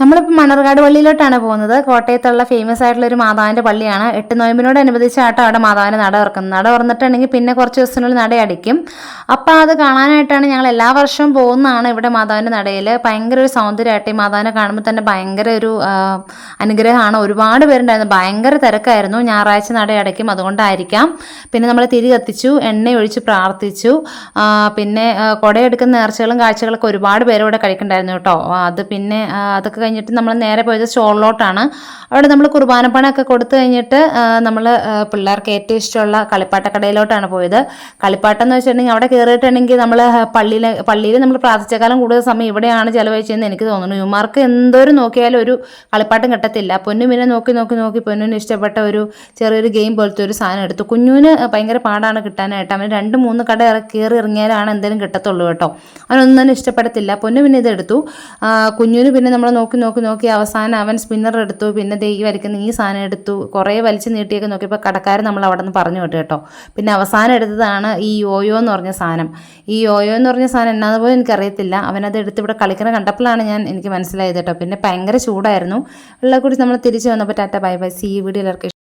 നമ്മളിപ്പോൾ മണർകാട് പള്ളിയിലോട്ടാണ് പോകുന്നത്. കോട്ടയത്തുള്ള ഫേമസ് ആയിട്ടുള്ള ഒരു മാതാവിന്റെ പള്ളിയാണ്. എട്ട് നോയമ്പിനോടനുബന്ധിച്ചാട്ടോ അവിടെ മാതാവിന് നട തുറക്കുന്നത്. നട തുറന്നിട്ടുണ്ടെങ്കിൽ പിന്നെ കുറച്ച് ദിവസത്തിനുള്ളിൽ നട അടിക്കും. അപ്പോൾ അത് കാണാനായിട്ടാണ് ഞങ്ങൾ എല്ലാ വർഷവും പോകുന്നതാണ് ഇവിടെ മാതാവിന്റെ നടയിൽ ഭയങ്കര ഒരു സൗന്ദര്യമായിട്ട് ഈ മാതാവിനെ കാണുമ്പോൾ തന്നെ ഭയങ്കര ഒരു അനുഗ്രഹമാണ്. ഒരുപാട് പേരുണ്ടായിരുന്നു. ഭയങ്കര തിരക്കായിരുന്നു. ഞായറാഴ്ച നട അടയ്ക്കും അതുകൊണ്ടായിരിക്കാം. പിന്നെ നമ്മൾ തിരി കത്തിച്ചു എണ്ണ ഒഴിച്ച് പ്രാർത്ഥിച്ചു. പിന്നെ കുടയെടുക്കുന്ന നേർച്ചകളും കാഴ്ചകളൊക്കെ ഒരുപാട് പേരോടെ കഴിക്കണ്ടായിരുന്നു കേട്ടോ. അത് പിന്നെ അതൊക്കെ കഴിഞ്ഞിട്ട് നമ്മൾ നേരെ പോയത് സ്റ്റോളിലോട്ടാണ് അവിടെ നമ്മൾ കുർബാന കുർബാനപ്പണമൊക്കെ കൊടുത്തു കഴിഞ്ഞിട്ട് നമ്മൾ പിള്ളേർക്ക് ഏറ്റവും ഇഷ്ടമുള്ള കളിപ്പാട്ടക്കടയിലോട്ടാണ് പോയത്. കളിപ്പാട്ടം എന്ന് വെച്ചിട്ടുണ്ടെങ്കിൽ അവിടെ കയറിയിട്ടുണ്ടെങ്കിൽ നമ്മൾ പള്ളിയിൽ പള്ളിയിൽ നമ്മൾ പ്രാർത്ഥിച്ചേക്കാളും കൂടുതൽ സമയം ഇവിടെയാണ് ചിലവഴിച്ചതെന്ന് എനിക്ക് തോന്നുന്നു. യുമാർക്ക് എന്തോരം നോക്കിയാലും ഒരു കളിപ്പാട്ടം കിട്ടത്തില്ല. പൊന്നു പിന്നെ നോക്കി നോക്കി നോക്കി പൊന്നുവിന് ഇഷ്ടപ്പെട്ട ഒരു ചെറിയൊരു ഗെയിം പോലത്തെ ഒരു സാധനം എടുത്തു. കുഞ്ഞുവിന് ഭയങ്കര പാടാണ് കിട്ടാനായിട്ട്. അവന് രണ്ട് മൂന്ന് കട കയറി ഇറങ്ങിയാലാണ് എന്തെങ്കിലും കിട്ടത്തുള്ളൂ കേട്ടോ. അവനൊന്നും ഇഷ്ടപ്പെടത്തില്ല. പൊന്നു പിന്നെ ഇതെടുത്തു. കുഞ്ഞുവിന് പിന്നെ നമ്മൾ നോക്കി നോക്കി നോക്കി നോക്കി അവസാനം അവൻ സ്പിന്നർ എടുത്തു. പിന്നെ ദേ ഈ വരയ്ക്കുന്ന ഈ സാധനം എടുത്തു. കുറേ വലിച്ചു നീട്ടിയൊക്കെ നോക്കിയപ്പോൾ കടക്കാരൻ നമ്മൾ അവിടെ നിന്ന് പറഞ്ഞു വിട്ടു കേട്ടോ. പിന്നെ അവസാനം എടുത്തതാണ് ഈ യോയോ എന്ന് പറഞ്ഞ സാധനം. ഈ യോയോ എന്ന് പറഞ്ഞ സാധനം എന്നാന്ന് പോലും എനിക്കറിയത്തില്ല. അവനത് എടുത്ത് ഇവിടെ കളിക്കണ കണ്ടപ്പോഴാണ് ഞാൻ എനിക്ക് മനസ്സിലായത് കേട്ടോ. പിന്നെ ഭയങ്കര ചൂടായിരുന്നു. വെള്ളക്കുടി നമ്മൾ തിരിച്ചു വന്നപ്പോൾ tata bye bye. See video എല്ലാവർക്കും